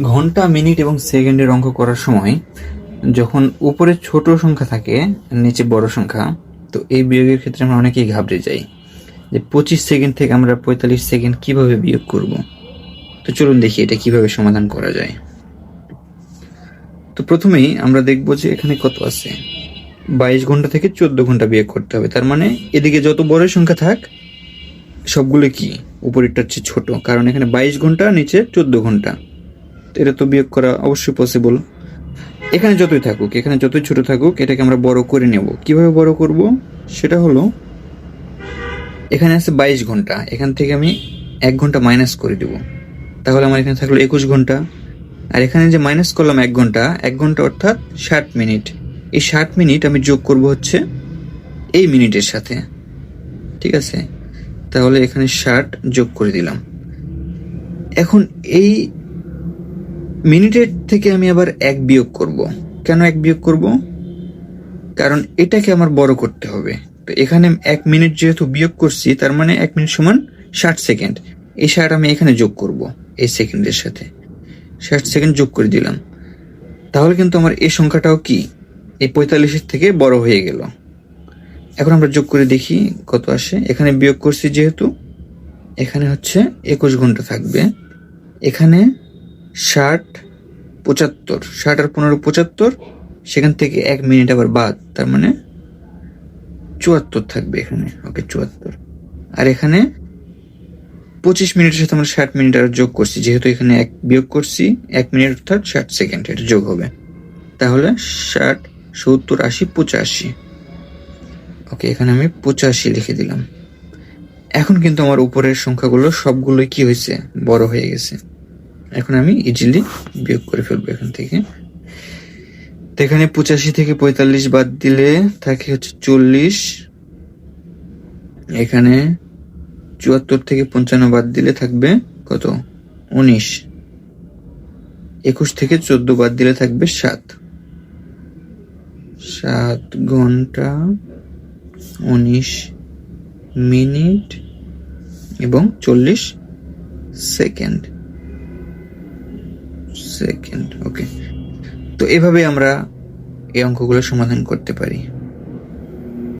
ঘণ্টা, মিনিট এবং সেকেন্ডের অঙ্ক করার সময় যখন উপরে ছোট সংখ্যা থাকে, নিচে বড় সংখ্যা, তো এই বিয়োগের ক্ষেত্রে আমরা অনেকেই ঘাবড়ে যাই যে পঁচিশ সেকেন্ড থেকে আমরা পঁয়তাল্লিশ সেকেন্ড কীভাবে বিয়োগ করব? তো চলুন দেখি এটা কীভাবে সমাধান করা যায়। তো প্রথমেই আমরা দেখব যে এখানে কত আছে। বাইশ ঘণ্টা থেকে চোদ্দ ঘণ্টা বিয়োগ করতে হবে। তার মানে এদিকে যত বড় সংখ্যা থাক, সবগুলো কি? উপরেরটা হচ্ছে ছোট। কারণ এখানে বাইশ ঘণ্টা, নিচে চোদ্দ ঘণ্টা। এটা তো বিয়োগ করা অবশ্যই পসিবল এখানে যতই থাকুক, এখানে যতই ছোট থাকুক, এটাকে আমরা বড় করে নেব। কীভাবে বড় করব? সেটা হলো, এখানে আছে বাইশ ঘণ্টা। এখান থেকে আমি এক ঘণ্টা মাইনাস করে দেব। তাহলে আমার এখানে থাকল একুশ ঘণ্টা। আর এখানে যে মাইনাস করলাম এক ঘণ্টা এক ঘণ্টা অর্থাৎ ষাট মিনিট। এই ষাট মিনিট আমি যোগ করব হচ্ছে এই মিনিটের সাথে। ঠিক আছে? তাহলে এখানে ষাট যোগ করে দিলাম। এখন এই মিনিটের থেকে আমি আবার এক বিয়োগ করব। কেন এক বিয়োগ করব? কারণ এটাকে আমার বড় করতে হবে। তো এখানে এক মিনিট যেহেতু বিয়োগ করছি, তার মানে এক মিনিট সমান ষাট সেকেন্ড। এই ষাট আমি এখানে যোগ করব, এই সেকেন্ডের সাথে। ষাট সেকেন্ড যোগ করে দিলাম। তাহলে কিন্তু আমার এই সংখ্যাটাও কি? এই পঁয়তাল্লিশের থেকে বড় হয়ে গেল। এখন আমরা যোগ করে দেখি কত আসে। এখানে বিয়োগ করছি যেহেতু, এখানে হচ্ছে একুশ ঘণ্টা থাকবে। এখানে ষাট, পঁচাত্তর। ষাট আর পনেরো, পঁচাত্তর, সেখান থেকে এক মিনিট আবার বাদ, তার মানে চুয়াত্তর থাকবে এখানে। ওকে, চুয়াত্তর। আর এখানে পঁচিশ মিনিটের সাথে আমরা ষাট মিনিট আর যোগ করছি, যেহেতু এখানে এক বিয়োগ করছি, এক মিনিট অর্থাৎ ষাট সেকেন্ড, এটা যোগ হবে। তাহলে ষাট, সত্তর, আশি, পঁচাশি। ওকে, এখানে আমি পঁচাশি লিখে দিলাম। এখন কিন্তু আমার উপরের সংখ্যাগুলো সবগুলোই কি হয়েছে? বড় হয়ে গেছে। এখন আমি ইজিলি বিয়োগ করে ফেলব এখান থেকে। এখানে পঁচাশি থেকে পঁয়তাল্লিশ বাদ দিলে থাকে হচ্ছে চল্লিশ। এখানে চুয়াত্তর থেকে পঞ্চান্ন বাদ দিলে থাকবে কত? উনিশ। একুশ থেকে চোদ্দ বাদ দিলে থাকবে সাত। সাত ঘণ্টা উনিশ মিনিট এবং চল্লিশ সেকেন্ড। সেকেন্ড ওকে তো এভাবে আমরা এই অঙ্কগুলো সমাধান করতে পারি।